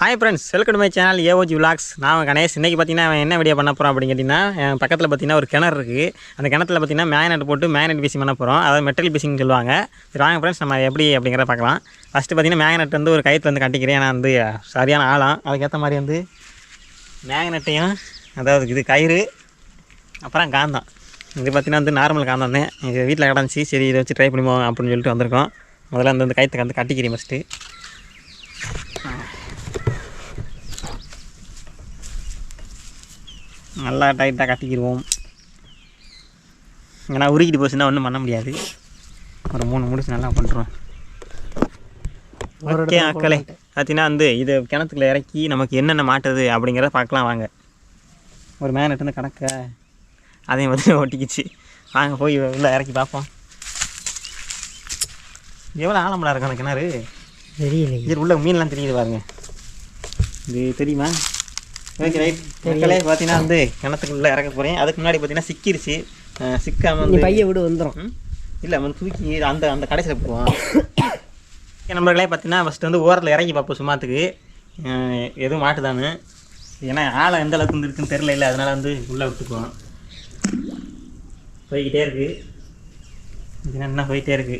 Hi friends welcome to my channel AOG vlogs நான் கணேஷ். இன்றைக்கி பார்த்தீங்கன்னா அவன் என்ன வீடியோ பண்ண போகிறோம் அப்படின்னு கேட்டிங்கன்னா என் பக்கத்தில் பார்த்தீங்கன்னா ஒரு கிணறு இருக்குது அந்த கிணத்துல பார்த்தீங்கன்னா மேக்னெட் போட்டு மேக்னெட் பீசிங் பண்ண போகிறோம் அதாவது மெட்டல் பீசிங் சொல்லுவாங்க. சரி வாங்க ஃப்ரெண்ட்ஸ் நம்ம எப்படி அப்படிங்கிறத பார்க்கலாம். ஃபஸ்ட்டு பார்த்தீங்கன்னா மேக்னெட் வந்து ஒரு கயிறு வந்து கட்டிக்கிறேன். ஏன்னா வந்து சரியான ஆழம் அதுக்கேற்ற மாதிரி வந்து மேக்னெட்டையும் அதாவது இது கயிறு அப்புறம் காந்தம். இது பார்த்தீங்கன்னா வந்து நார்மல் காந்தம் தான். இது வீட்டில் கிடந்துச்சு. சரி இதை வச்சு ட்ரை பண்ணுவோம் அப்படின்னு சொல்லிட்டு வந்திருக்கோம். முதல்ல அந்த வந்து வந்து கட்டிக்கிறேன் ஃபஸ்ட்டு நல்லா டைட்டாக கட்டிக்கிடுவோம் ஏன்னா உருக்கிட்டு போச்சுன்னா ஒன்றும் பண்ண முடியாது. ஒரு மூணு முடிச்சு நல்லா பண்ணுறோம் ஓகே அக்களே பார்த்தீங்கன்னா வந்து இது கிணத்துக்குள்ள இறக்கி நமக்கு என்னென்ன மாட்டுது அப்படிங்கிறத பார்க்கலாம் வாங்க. ஒரு மேனட் வந்து கணக்க அதையும் வந்து ஒட்டிக்கிச்சு வாங்க போய் உள்ளே இறக்கி பார்ப்போம். எவ்வளோ ஆழமெல்லாம் இருக்கு அந்த கிணறு? தெரியல இது உள்ள மீன்லாம் தெரியுது பாருங்க. இது தெரியுமா? Okay right. மக்களே பார்த்தீங்கன்னா வந்து கிணத்துக்குள்ளே இறக்க போகிறேன் அதுக்கு முன்னாடி பார்த்தீங்கன்னா சிக்கிருச்சு. அஹ் சிக்காம நீ வந்து பைய விடு வந்துடும்? இல்லை அவன் தூக்கி அந்த அந்த கடைசியில் போவான் நம்மளே பார்த்தீங்கன்னா ஃபஸ்ட்டு வந்து ஓரத்தில் இறங்கி பார்ப்போம் சும்மாத்துக்கு. எதுவும் மாட்டுதான்னு. ஏன்னா ஆழம் எந்த அளவுக்கு வந்து இருக்குன்னு தெரில இல்லை அதனால வந்து உள்ளே விட்டுக்குவோம் போய்கிட்டே இருக்கு. இது என்ன போயிட்டே இருக்கு.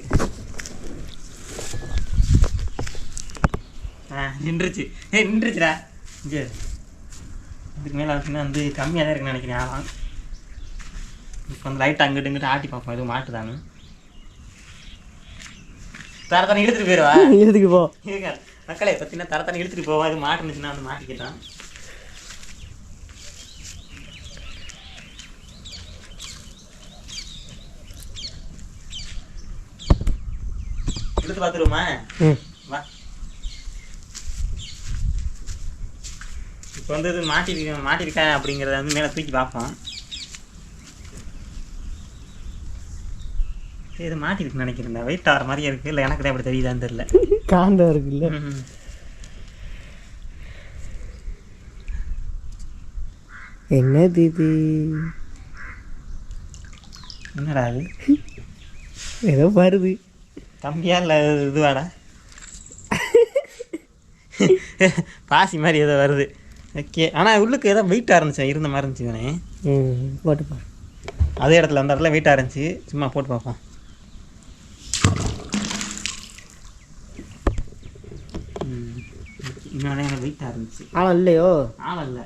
ஆ நின்றுச்சு. ஏ நின்றுச்சுடா. இங்கே. இதுக்கு மேலே பார்த்தீங்கன்னா வந்து கம்மியாக தான் இருக்குன்னு நினைக்கிறேன். ஆழம் இப்போ வந்து லைட் அங்கிட்டு இங்கிட்டு ஆட்டி பார்ப்போம். எதுவும் மாட்டுதான்னு. தர தண்ணி இழுத்துட்டு போயிடுவா இதுக்கு போ. இருக்க மக்களே பார்த்தீங்கன்னா தர தண்ணி இழுத்துட்டு போவா. இது மாட்டுனுச்சுன்னா வந்து மாட்டிக்கிட்டான் இழுத்து பார்த்துருவோமா? ம் வா இப்போ வந்து இது மாட்டிருக்கேன் மாட்டிருக்கேன் அப்படிங்கிறத வந்து மேலே தூக்கி பார்ப்போம். இது மாட்டிருக்குன்னு நினைக்கிறேன் வெயிட் ஆகிற மாதிரியே இருக்குது இல்லை எனக்கு அப்படி தெரியுதான்னு தெரியல. காந்தம் இருக்குல்ல ம்ஹும். என்னது இது என்னடா அது? ஏதோ வருது. கம்மியா இல்லை இதுவாடா? பாசி மாதிரி ஏதோ வருது. ஓகே. ஆனால் உள்ளுக்கு ஏதோ வெயிட்டாக இருந்துச்சு. இருந்த மாதிரி இருந்துச்சு இவனே. ம் போட்டுப்பா அதே இடத்துல அந்த இடத்துல வெயிட்டாக இருந்துச்சு. சும்மா போட்டு பார்ப்போம். ம். இன்னொரு எனக்கு வெயிட்டாக இருந்துச்சு? ஆளம் இல்லையோ? ஆள் இல்லை.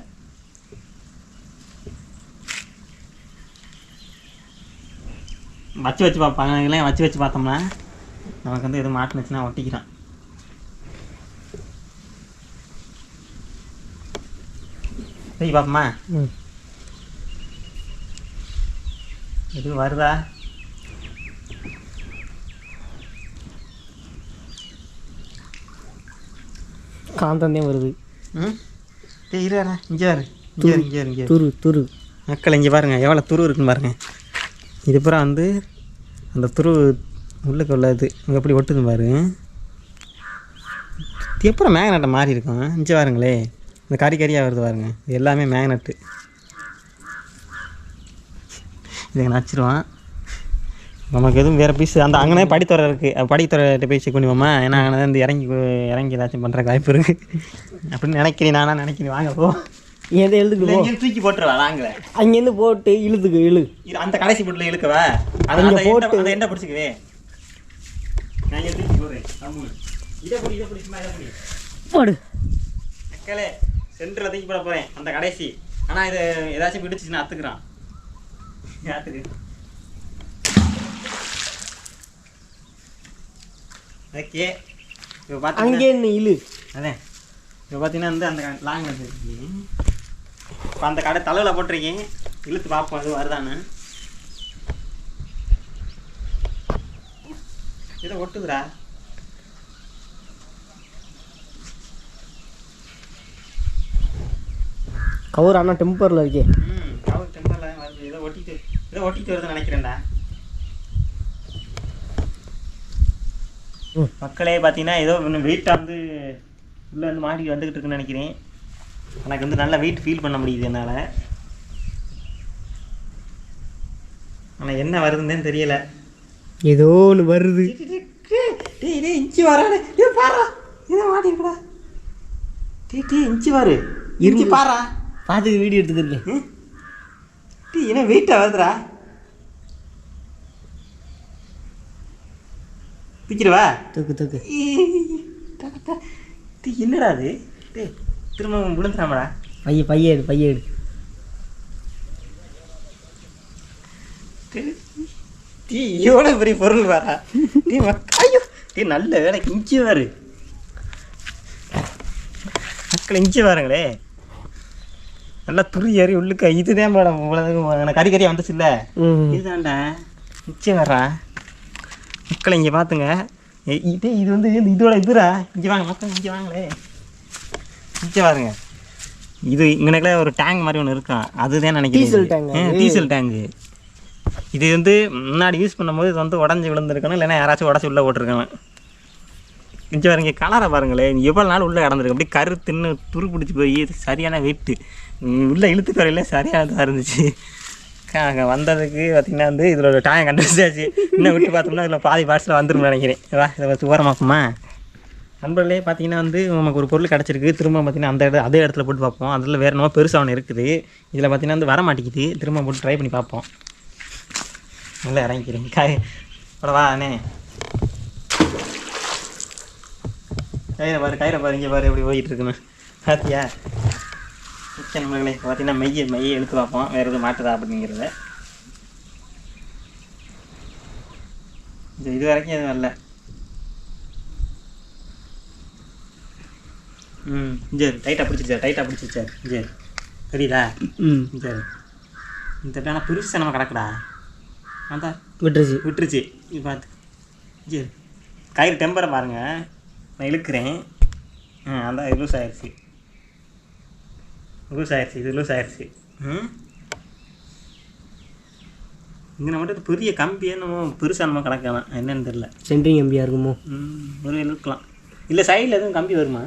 வச்சு வச்சு பார்ப்பாங்க. வச்சு வச்சு பார்த்தோம்னா நமக்கு வந்து எதுவும் மாட்டுனுச்சுன்னா ஒட்டிக்கிறான். சரி பார்ப்போமா ம். எதுவும் வருதா? காந்தம் தான் வருது. ம்? இங்கே வரு. இங்கே இங்கே இங்கே. துரு துரு. மக்கள் இங்கே பாருங்க. எவ்வளோ துரு இருக்குன்னு பாருங்க. இது பூரா வந்து அந்த துரு உள்ளுக்கு உள்ள இது இங்கே எப்படி ஒட்டுது பாரு. இது எப்பறம் மேக்னெட்டை மாறி இருக்கும்? இங்கே பாருங்களே இந்த கறி கறியாக வருது பாருங்க. இது எல்லாமே மேக்னெட்டு இதை நச்சிருவான் நமக்கு எதுவும் வேறு பீஸ் அந்த அங்கனே படித்துறை இருக்குது படித்துறையிட்ட போய் செக் பண்ணுவோமா ஏன்னா அங்கே வந்து இறங்கி இறங்கி ஏதாச்சும் பண்ணுற வாய்ப்பு இருக்குது அப்படின்னு நினைக்கிறேன் நானா நினைக்கிறேன். வாங்க போ. எதை எழுதுக்கு தூக்கி போட்டுருவா வாங்குவேன் அங்கேருந்து போட்டு இழுத்துக்கு இழு. அந்த கடைசி புட்டில் இழுக்கவா? அங்க அந்த போட்டு- அந்த எண்டை பிடிச்சிக்கவே. நான் தூக்கி போடுறேன் போடு மக்களே சென்டரில் தூக்கி போட போகிறேன் அந்த கடைசி. ஆனால் இது ஏதாச்சும் பிடிச்சிச்சுன்னா அத்துக்குறான். யாத்துக்கு? ஓகே. இப்போ பார்த்தீங்கன்னா அங்கே நீ இழு? அதே இப்போ பார்த்தீங்கன்னா வந்து அந்த லாங் வந்துருக்கு இப்போ அந்த கடை தலையில் போட்டிருக்கேன். இழுத்து பார்ப்போம் அது வருதான்னு. இதை ஒட்டுதுடா. கவர் ஆனால் டெம்பரில் இருக்கே. ம் கவர் டெம்பரில் வருது. இதை ஒட்டிட்டு இதை ஒட்டிட்டு வருதுன்னு நினைக்கிறேன்டா. மக்களே பார்த்தீங்கன்னா ஏதோ இன்னும் வெயிட்டாக வந்து உள்ளே வந்து மாடி வந்துக்கிட்டு இருக்குன்னு நினைக்கிறேன். எனக்கு வந்து நல்லா வெயிட் ஃபீல் பண்ண முடியுது என்னால். ஆனால் என்ன வருதுன்னு தெரியல. ஏதோ ஒன்று வருது. டேய் டேய் இஞ்சி வரானே இது பாரா இதை மாட்டிருக்கடா டீ டீ இஞ்சி பாரு. இஞ்சி பாரா பார்த்துக்கு வீடியோ எடுத்துக்கிருக்கேன் டீ என்ன வெயிட் ஆகுதுடா பிச்சிருவா தூக்கு தூக்கு. டீ என்னடா அது? டேய் திரும்ப விழுந்துடாமடா பைய பைய எடு பைய எடு. டீ எவ்வளோ பெரிய பொருள் வரா டீ ஐயோ டீ நல்ல வேலைக்கு இஞ்சி வாரு. மக்கள் இஞ்சி வாருங்களே. நல்லா துரி ஏறி உள்ளுக்க இதுதான் மேடம் இவ்வளோ கறி கறியாக வந்துச்சு இல்லை இதுதான்டா. இஞ்சி வரா மக்களை இங்கே பார்த்துங்க இது இது வந்து இந்த இதோட இதுடா. இங்கே வாங்க மக்கள் இங்கே வாங்களே. இங்கே பாருங்க. இது இங்கனக்குள்ள ஒரு டேங்க் மாதிரி ஒன்று இருக்கும் அதுதான் நினைக்கிறேன் டீசல் டேங்கு இது வந்து முன்னாடி யூஸ் பண்ணும்போது இது வந்து உடஞ்சி விழுந்திருக்கணும். இல்லைன்னா யாராச்சும் உடச்சி உள்ளே போட்டிருக்கணும் இங்கே பாருங்க கலரை பாருங்களேன் எவ்வளோ நாள் உள்ளே கிடந்திருக்கு? அப்படியே கரு தின்னு துரு பிடிச்சி போய் இது சரியான வெயிட்டு உள்ளே இழுத்து வரையில சரியானதாக இருந்துச்சு. அங்கே வந்ததுக்கு பார்த்திங்கன்னா வந்து இதில் ஒரு டாயம் கண்டுபிடிச்சாச்சு இன்னும் விட்டு பார்த்தோம்னா இதில் பாதி பார்ட்ஸில் வந்துடும் நினைக்கிறேன். வா இதை வச்சு ஓரமாக்குமா? நண்பர்களே பார்த்தீங்கன்னா வந்து நமக்கு ஒரு பொருள் கிடச்சிருக்கு. திரும்ப பார்த்திங்கன்னா அந்த இடம் அதே இடத்துல போட்டு பார்ப்போம். அதில் வேறு என்னமோ பெருசாக ஒன்று இருக்குது. இதில் பார்த்தீங்கன்னா வந்து வர மாட்டேங்குது. திரும்ப போட்டு ட்ரை பண்ணி பார்ப்போம். நல்லா இறங்கிக்கிறேன் காய் அவ்வளோவா அண்ணே. கயிறை பாரு கயிறை பாரு இங்கே பாரு எப்படி போயிட்டு இருக்குன்னு. பார்த்தியா மிச்ச நண்பர்களே பார்த்தீங்கன்னா மெய்யை மெய்யை எடுத்து பார்ப்போம். வேறு எதுவும் மாட்டுதா அப்படிங்கிறத. இது இது வரைக்கும் எதுவும் இல்லை ம் சரி டைட்டாக பிடிச்சிருச்சா டைட்டாக பிடிச்சிருச்சா. சரி தெரியுதா? ம். சரி இந்த டான பெருசாக நம்ம கிடக்குடா. அதான். விட்டுருச்சு. விட்டுருச்சு. இது பார்த்து சரி கயிறு டெம்பரை பாருங்க. நான் இழுக்கிறேன். ஆ அதான் இது லூஸ் ஆயிடுச்சு லூஸ் ஆயிடுச்சு இது லூஸ் ஆயிடுச்சு ம்? இங்கே மட்டும் பெரிய கம்பியே நம்ம பெருசாக நம்ம கிடக்கலாம் என்னன்னு தெரில சென்ட்ரிங் எம்பியாக இருக்குமோ? ம் ஒரு இழுக்கலாம். இல்லை சைடில் எதுவும் கம்பி வருமா?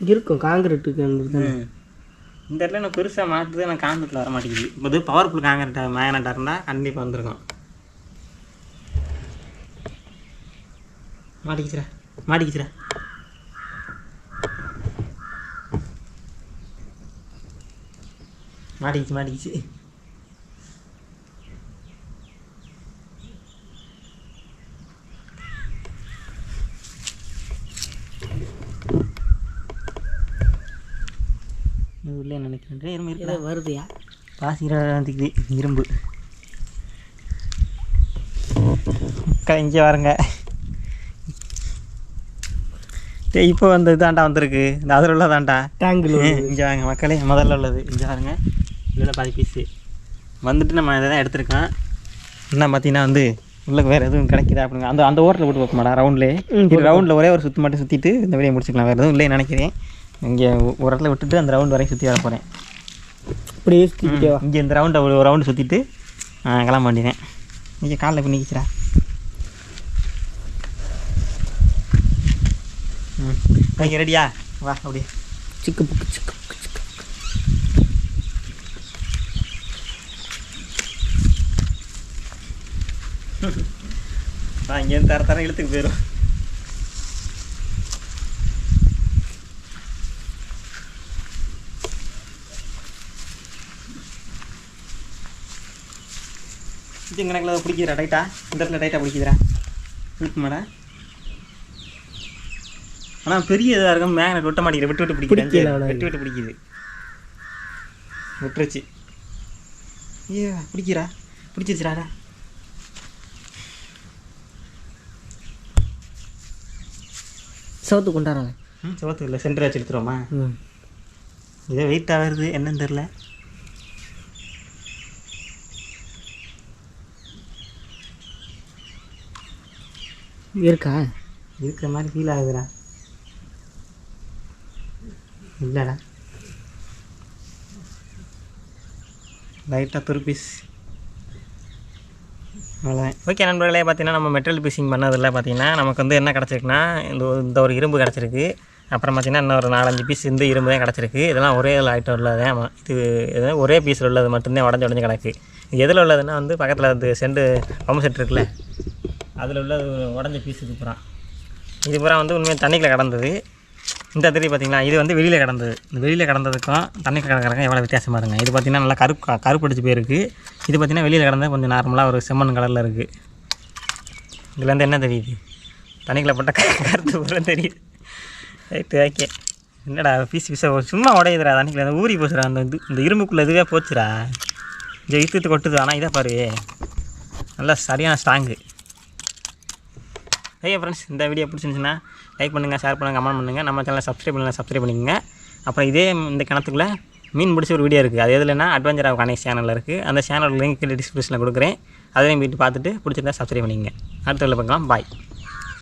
இருக்கும் காங்கிரீட்டுக்கு இந்த இடத்துல நான் பெருசாக மாற்றுது நான் காந்தத்தில் வர மாட்டேங்குது. இப்போ இது பவர்ஃபுல் காங்கிரீட்டா மேக்னட்டாக இருந்தால் கண்டிப்பாக வந்திருக்கும். மாட்டிக்கிச்சுரா மாட்டிக்கிச்சுரா மாட்டிக்கிச்சு மாட்டிக்கிச்சு. உள்ளே நினைக்கிறேன் இரும்பு இருக்குடா. ஏதோ வருதுயா? பாசிக்கிறதுக்கு இரும்பு. இங்கே வாருங்க. இப்போ வந்து இதாண்டா வந்திருக்கு. இந்த அதில் உள்ளதாண்டா டேங்கில் இங்கே வாங்க மக்களே. முதல்ல உள்ளது. இங்கே பாருங்க. இதில் பாதி பீஸு வந்துட்டு நம்ம இதை தான் எடுத்திருக்கோம் என்ன பார்த்தீங்கன்னா வந்து உள்ள வேறு எதுவும் கிடைக்குதா அப்படிங்க. அந்த அந்த ஓரத்தில் போட்டு வைப்போமாடா ரவுண்ட்லேயே இது ரவுண்டில் ஒரே ஒரு சுற்று மட்டும் சுற்றிட்டு இந்த வெளியே முடிச்சுக்கலாம். வேறு எதுவும் இல்லைன்னு நினைக்கிறேன். இங்கே ஒரு இடத்துல விட்டுட்டு அந்த ரவுண்ட் வரைக்கும் சுற்றி வர போகிறேன் வா இங்கே இந்த ரவுண்டை ஒரு ரவுண்டு சுற்றிட்டு கிளம்ப வேண்டியதேன் இங்கே காலில் இப்போ நிற்கிறா ம் ஓகே ரெடியா வா அப்படியே சிக்கு புக்கு சிக்கு புக்கு சிக்கு வா இங்கேருந்து தர தர இழுத்துக்கு போயிடும் இது கணக்கில் பிடிக்கிறா டைட்டா இந்த இடத்துல டைட்டாக பிடிக்கிறா இழுக்கு மேடம் ஆனால் பெரிய இதாக இருக்கும். மேக்னெட் விட்ட மாட்டேங்குது விட்டு விட்டு பிடிக்கிறேன். விட்டு விட்டு பிடிக்குது. விட்டுருச்சு. ஏ பிடிக்கிறா? பிடிச்சிருச்சுடா சவுத்து கொண்டாடுறாங்க ம் சோத்து இல்லை சென்டர் வச்சு எடுத்துருவோமா ம். இதே வெயிட்டாக வருது என்னன்னு தெரில இருக்கா? இருக்கிற மாதிரி ஃபீல் ஆகுதுடா. இல்லைடா. லைட்டாக துருப்பீஸ். அவ்வளோதான் ஓகே நண்பர்களே பார்த்தீங்கன்னா நம்ம மெட்டல் பீசிங் பண்ணதில் பார்த்தீங்கன்னா நமக்கு வந்து என்ன கிடச்சிருக்குன்னா இந்த ஒரு- இந்த ஒரு இரும்பு கிடச்சிருக்கு. அப்புறம் பார்த்தீங்கன்னா இன்னும் ஒரு நாலஞ்சு பீஸ் இந்த இரும்பு தான் கிடச்சிருக்கு. இதெல்லாம் ஒரே ஐட்டம் உள்ளது ஆமாம் இது இது ஒரே பீஸில் உள்ளது மட்டும்தான் உடஞ்சி உடஞ்சி கிடக்கு. இது எதில் உள்ளதுன்னா வந்து பக்கத்தில் அது செண்டு பம்பு செட் இருக்குல்ல அதில் உள்ள உடஞ்ச பீஸ் இது பூரா. இது பூரா வந்து உண்மையாக தண்ணிக்குள்ள கடந்தது. இந்த தெரியும் பார்த்திங்களா இது வந்து வெளியில் கிடந்தது. இந்த வெளியில் கிடந்ததுக்கும் தண்ணி கிடக்கிறதுக்கும் எவ்வளோ வித்தியாசம் இருங்க இது பார்த்தீங்கன்னா நல்லா கருப்பு கருப்பு அடிச்சு போயிருக்கு. இது பார்த்தீங்கன்னா வெளியில் கிடந்தது கொஞ்சம் நார்மலாக ஒரு செம்மண் கலரில் இருக்குது இதுலேருந்து என்ன தெரியுது? தண்ணிக்கில் போட்டால் க- கருத்து பூரா தெரியுது. ரைட்டு ஓகே என்னடா பீஸ் பீஸாக சும்மா உடையுதுடா தண்ணிக்குள்ள அந்த ஊறி போச்சுடா. அந்த இது இந்த இரும்புக்குள்ளே இதுவே போச்சுடா. இந்த இழுத்து கொட்டுது ஆனால் இதை பாரு. நல்லா சரியான ஸ்ட்ராங்கு ஐயா ஃப்ரெண்ட்ஸ் இந்த வீடியோ பிடிச்சிருந்துச்சுன்னா லைக் பண்ணுங்கள் ஷேர் பண்ணுங்கள் கமெண்ட் பண்ணுங்கள் நம்ம சேனலை சப்ஸ்கிரைப் பண்ணலாம் சப்ஸ்கிரைப் பண்ணிக்கோங்க. அப்புறம் இதே இந்த கிணத்துக்குள்ளே மீன் பிடிச்ச ஒரு வீடியோ இருக்குது அது எதுலன்னா அட்வென்ச்சர் ஆஃப் கணேஷ் சேனலில் இருக்குது அந்த சேனல் லிங்க் டிஸ்கிரிப்ஷனில் கொடுக்குறேன். அதையும் போயிட்டு பார்த்துட்டு பிடிச்சிருந்தா சப்ஸ்கிரைப் பண்ணிக்கங்க. அடுத்த பார்க்கலாம். பாய்